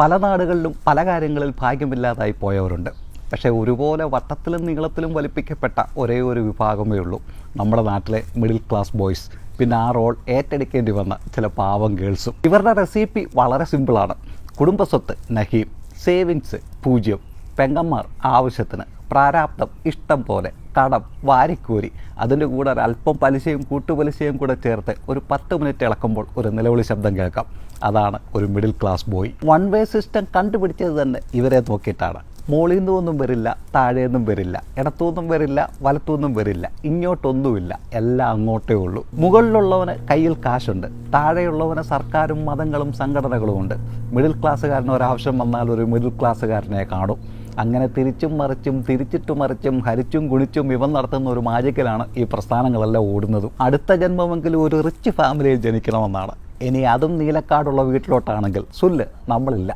പല നാടുകളിലും പല കാര്യങ്ങളിൽ ഭാഗ്യമില്ലാതായി പോയവരുണ്ട്. പക്ഷേ ഒരുപോലെ വട്ടത്തിലും നീളത്തിലും വലിപ്പിക്കപ്പെട്ട ഒരേ ഒരു വിഭാഗമേ ഉള്ളൂ. നമ്മുടെ നാട്ടിലെ മിഡിൽ ക്ലാസ് ബോയ്സ് പിന്നെ ആ റോൾ ഏറ്റെടുക്കേണ്ടി വന്ന ചില പാവം ഗേൾസും ഇവരുടെ റെസിപ്പി വളരെ സിമ്പിളാണ് കുടുംബസ്വത്ത് നഹീം സേവിങ്സ് പൂജ്യം പെങ്ങന്മാർ ആവശ്യത്തിന് പ്രാരാബ്ദം ഇഷ്ടം പോലെ കടം വാരിക്കോരി. അതിന്റെ കൂടെ ഒരല്പം പലിശയും കൂട്ടുപലിശയും കൂടെ ചേർത്ത് ഒരു പത്ത് മിനിറ്റ് ഇളക്കുമ്പോൾ ഒരു നിലവിളി ശബ്ദം കേൾക്കാം. അതാണ് ഒരു middle class boy one way system കണ്ടുപിടിച്ചത് തന്നെ ഇവരെ നോക്കിയിട്ടാണ്. മുകളിൽ നിന്നൊന്നും വരില്ല താഴേന്നും വരില്ല ഇടത്തുനിന്നും വരില്ല വലത്തുനിന്നും വരില്ല ഇങ്ങോട്ടൊന്നുമില്ല എല്ലാം അങ്ങോട്ടേ ഉള്ളൂ. മുകളിലുള്ളവന് കയ്യിൽ കാശുണ്ട് താഴെയുള്ളവന് സർക്കാരും മതങ്ങളും സംഘടനകളും ഉണ്ട്. മിഡിൽ ക്ലാസ്സുകാരന് ഒരാവശ്യം വന്നാൽ ഒരു മിഡിൽ ക്ലാസ്സുകാരനെ കാണും. അങ്ങനെ തിരിച്ചും മറിച്ചും തിരിച്ചിട്ട് മറിച്ചും ഹരിച്ചും ഗുണിച്ചും ഇവൻ നടത്തുന്ന ഒരു മാജിക്കലാണ് ഈ പ്രസ്ഥാനങ്ങളെല്ലാം ഓടുന്നതും. അടുത്ത ജന്മമെങ്കിലും ഒരു റിച്ച് ഫാമിലിയിൽ ജനിക്കണമെന്നാണ്. ഇനി അതും നീലക്കാടുള്ള വീട്ടിലോട്ടാണെങ്കിൽ സുല്ല് നമ്മളില്ല.